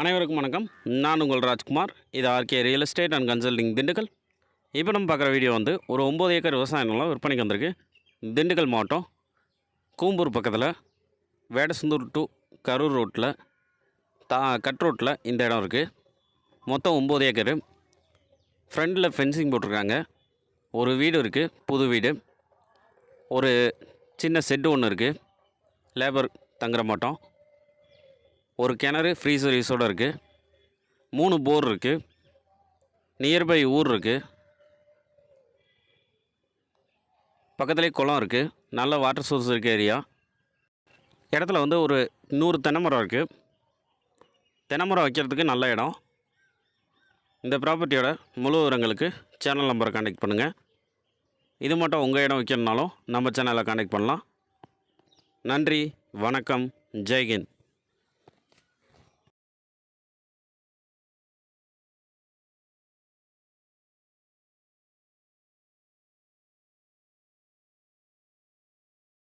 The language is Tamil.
அனைவருக்கும் வணக்கம். நான் உங்கள் ராஜ்குமார். இது RK real estate and consulting Dindigul. இப்போ நம்ம பார்க்குற வீடியோ வந்து ஒரு ஒம்பது ஏக்கர் விவசாய நிலம் விற்பனைக்கு வந்திருக்கு. திண்டுக்கல் மாவட்டம் கூம்பூர் பக்கத்தில் வேடசந்தூர் டு கரூர் ரோட்டில் தா கட் ரோட்டில் இந்த இடம் இருக்குது மொத்தம் ஒம்பது ஏக்கர். ஃப்ரண்டில் ஃபென்சிங் போட்டிருக்காங்க. ஒரு வீடு இருக்குது புது வீடு. ஒரு சின்ன செட்டு ஒன்று இருக்குது லேபர் தங்குற மாட்டோம் ஒரு கிணறு ஃப்ரீ சர்வீஸோடு இருக்குது மூணு போர் இருக்குது நியர்பை ஊர் இருக்குது பக்கத்துலேயே குளம் இருக்குது நல்ல வாட்டர் சோர்ஸ் இருக்க ஏரியா இடத்துல வந்து ஒரு நூறு தென்னைமரம் இருக்குது தென்னைமரம் வைக்கிறதுக்கு நல்ல இடம். இந்த ப்ராப்பர்ட்டியோட முழு விவரங்களுக்கு சேனல் நம்பரை காண்டக்ட் பண்ணுங்கள் இது மட்டும் உங்கள் இடம் வைக்கணுனாலும் நம்ம சேனலை காண்டக்ட் பண்ணலாம். நன்றி வணக்கம் ஜெய்ஹிந்த்.